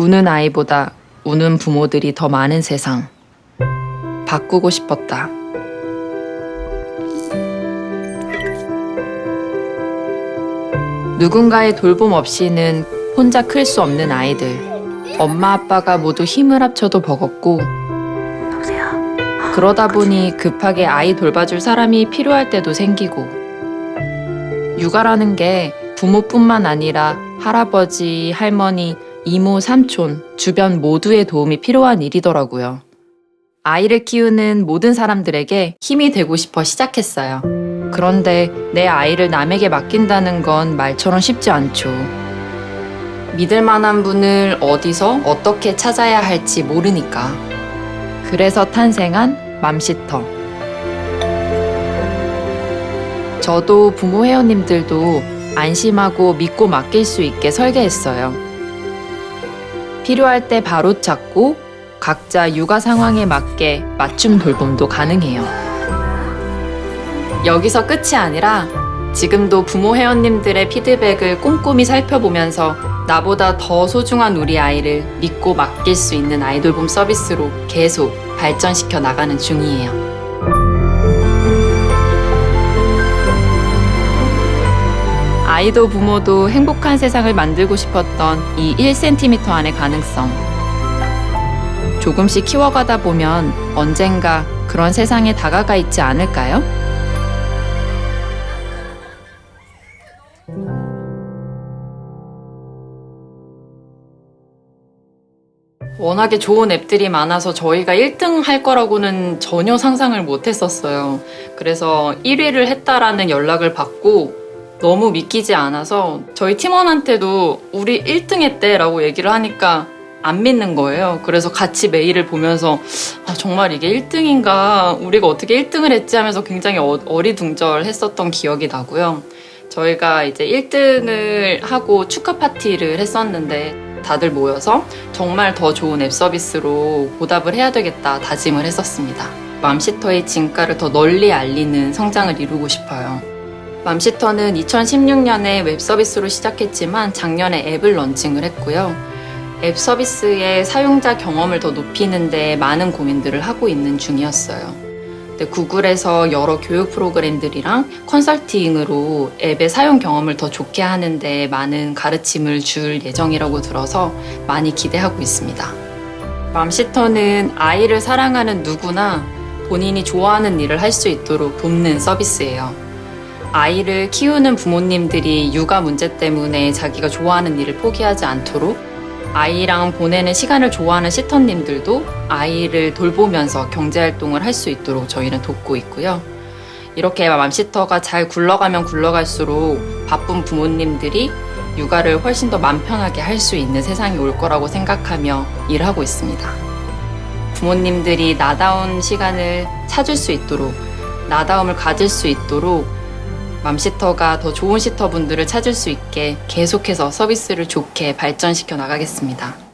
우는 아이보다 우는 부모들이 더 많은 세상. 바꾸고 싶었다. 누군가의 돌봄 없이는 혼자 클 수 없는 아이들. 엄마 아빠가 모두 힘을 합쳐도 버겁고 그러다 보니 급하게 아이 돌봐줄 사람이 필요할 때도 생기고 육아라는 게 부모뿐만 아니라 할아버지, 할머니, 이모, 삼촌, 주변 모두의 도움이 필요한 일이더라고요. 아이를 키우는 모든 사람들에게 힘이 되고 싶어 시작했어요. 그런데 내 아이를 남에게 맡긴다는 건 말처럼 쉽지 않죠. 믿을 만한 분을 어디서 어떻게 찾아야 할지 모르니까. 그래서 탄생한 맘시터. 저도 부모 회원님들도 안심하고 믿고 맡길 수 있게 설계했어요. 필요할 때 바로 찾고 각자 육아 상황에 맞게 맞춤 돌봄도 가능해요. 여기서 끝이 아니라 지금도 부모 회원님들의 피드백을 꼼꼼히 살펴보면서 나보다 더 소중한 우리 아이를 믿고 맡길 수 있는 아이돌봄 서비스로 계속 발전시켜 나가는 중이에요. 아이도 부모도 행복한 세상을 만들고 싶었던 이 1cm 안의 가능성. 조금씩 키워가다 보면 언젠가 그런 세상에 다가가 있지 않을까요? 워낙에 좋은 앱들이 많아서 저희가 1등 할 거라고는 전혀 상상을 못 했었어요. 그래서 1위를 했다라는 연락을 받고 너무 믿기지 않아서 저희 팀원한테도 우리 1등 했대라고 얘기를 하니까 안 믿는 거예요. 그래서 같이 메일을 보면서 아, 정말 이게 1등인가 우리가 어떻게 1등을 했지 하면서 굉장히 어, 어리둥절 했었던 기억이 나고요. 저희가 이제 1등을 하고 축하 파티를 했었는데 다들 모여서 정말 더 좋은 앱 서비스로 보답을 해야 되겠다 다짐을 했었습니다. 맘시터의 진가를 더 널리 알리는 성장을 이루고 싶어요. 맘시터는 2016년에 웹 서비스로 시작했지만 작년에 앱을 런칭을 했고요. 앱 서비스의 사용자 경험을 더 높이는 데 많은 고민들을 하고 있는 중이었어요. 구글에서 여러 교육 프로그램들이랑 컨설팅으로 앱의 사용 경험을 더 좋게 하는데 많은 가르침을 줄 예정이라고 들어서 많이 기대하고 있습니다. 맘시터는 아이를 사랑하는 누구나 본인이 좋아하는 일을 할 수 있도록 돕는 서비스예요. 아이를 키우는 부모님들이 육아 문제 때문에 자기가 좋아하는 일을 포기하지 않도록 아이랑 보내는 시간을 좋아하는 시터님들도 아이를 돌보면서 경제활동을 할 수 있도록 저희는 돕고 있고요. 이렇게 맘시터가 잘 굴러가면 굴러갈수록 바쁜 부모님들이 육아를 훨씬 더 맘 편하게 할 수 있는 세상이 올 거라고 생각하며 일하고 있습니다. 부모님들이 나다운 시간을 찾을 수 있도록 나다움을 가질 수 있도록 맘시터가 더 좋은 시터분들을 찾을 수 있게 계속해서 서비스를 좋게 발전시켜 나가겠습니다.